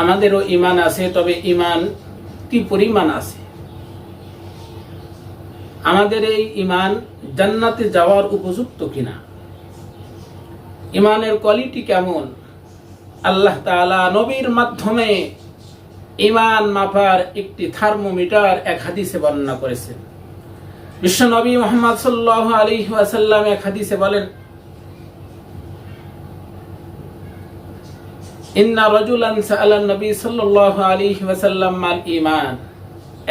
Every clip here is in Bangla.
আমাদেরও ইমান আছে, তবে ইমান কি পরিমাণ আছে? আমাদের এই ইমান জান্নাতে যাওয়ার উপযুক্ত কিনা? ইমানের কোয়ালিটি কেমন? আল্লাহ তাআলা নবীর মাধ্যমে ইমান মাপার একটি থার্মোমিটার এক হাদিসে বর্ণনা করেছেন। বিশ্ব নবী মোহাম্মদ সাল্লাহ আলী ওয়াসাল্লাম এক হাদিসে বলেন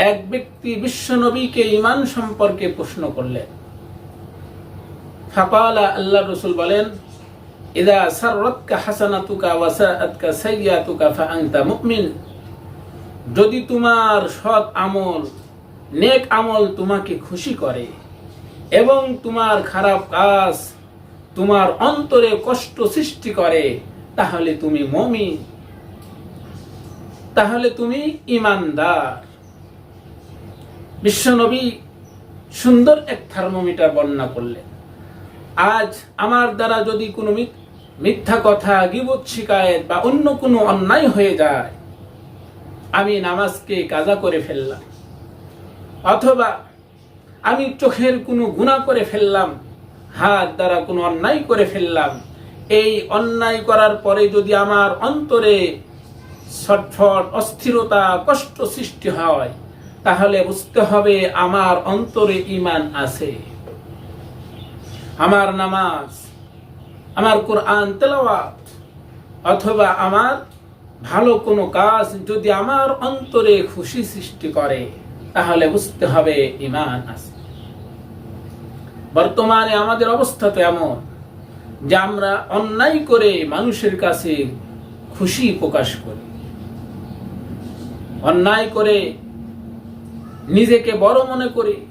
এক ব্যক্তি বিশ্ব নবীকে সম্পর্কে প্রশ্ন করলেন। আল্লাহ বলেন, ইদা যদি তোমার সৎ আমল, নেক আমল তোমাকে খুশি করে এবং তোমার খারাপ কাজ তোমার অন্তরে কষ্ট সৃষ্টি করে তাহলে তুমি মমিন তাহলে তুমি ইমানদার। বিশ্বনবী সুন্দর এক থার্মোমিটার বর্ণনা করলেন। আজ আমার দ্বারা যদি কোনো মিথ্যা কথা, গিবত, শিকায়ত বা অন্য কোনো অন্যায় হয়ে যায়, আমি নামাজকে কাজা করে ফেললাম। অথবা আমি চোখের কোনো গুণা করে ফেললাম, হাত দ্বারা কোনো অন্যায় করে ফেললাম এই অন্যায় করার পরে যদি আমার অন্তরে ছটফট, অস্থিরতা, কষ্ট সৃষ্টি হয়, তাহলে বুঝতে হবে আমার অন্তরে ইমান আছে। আমার নামাজ, আমার কোরআন তেলাওয়াত, অথবা আমার ভালো কোনো কাজ যদি আমার অন্তরে খুশি সৃষ্টি করে, তাহলে বুঝতে হবে ইমান আছে। বর্তমানে আমাদের অবস্থা তো এমন যে আমরা অন্যায় করে মানুষের কাছে খুশি প্রকাশ করি। অন্যায় করে নিজেকে বড় মনে করি,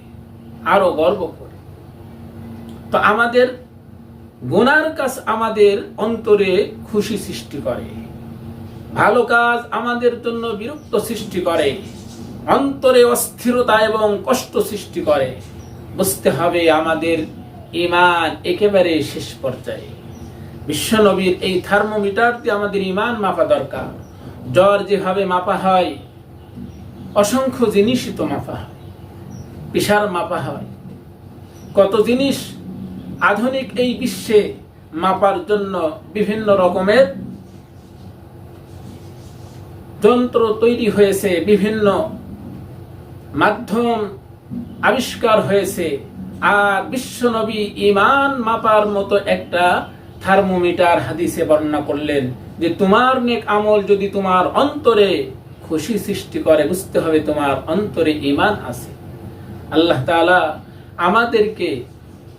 আরও গর্ব করি। তো আমাদের গুনার কাজ আমাদের অন্তরে খুশি সৃষ্টি করে। ভালো কাজ আমাদের জন্য বিরক্ত সৃষ্টি করে। অন্তরে অস্থিরতা এবং কষ্ট সৃষ্টি করে। বুঝতে হবে আমাদের ইমান একেবারে শেষ পর্যায়ে। বিশ্বনবীর এই থার্মোমিটার দিয়ে আমাদের ইমান মাপা দরকার। জ্বর যেভাবে মাপা হয়, অসংখ্য জিনিসই তো মাপা হয় পিসার মাপা হয়। কত জিনিস আধুনিক এই বিশ্বে মাপার জন্য বিভিন্ন রকমের যন্ত্র তৈরি হয়েছে, বিভিন্ন মাধ্যম আবিষ্কার হয়েছে। আর বিশ্বনবী ইমান মাপার মতো একটা থার্মোমিটার হাদিসে বর্ণনা করলেন যে তোমার নেক আমল যদি তোমার অন্তরে খুশি সৃষ্টি করে, বুঝতে হবে তোমার অন্তরে ইমান আছে। আল্লাহ তাআলা আমাদেরকে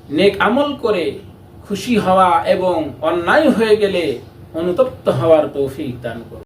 নেক আমল করে খুশি হওয়া এবং অন্যায় হয়ে গেলে অনুতপ্ত হওয়ার তৌফিক দান করুন।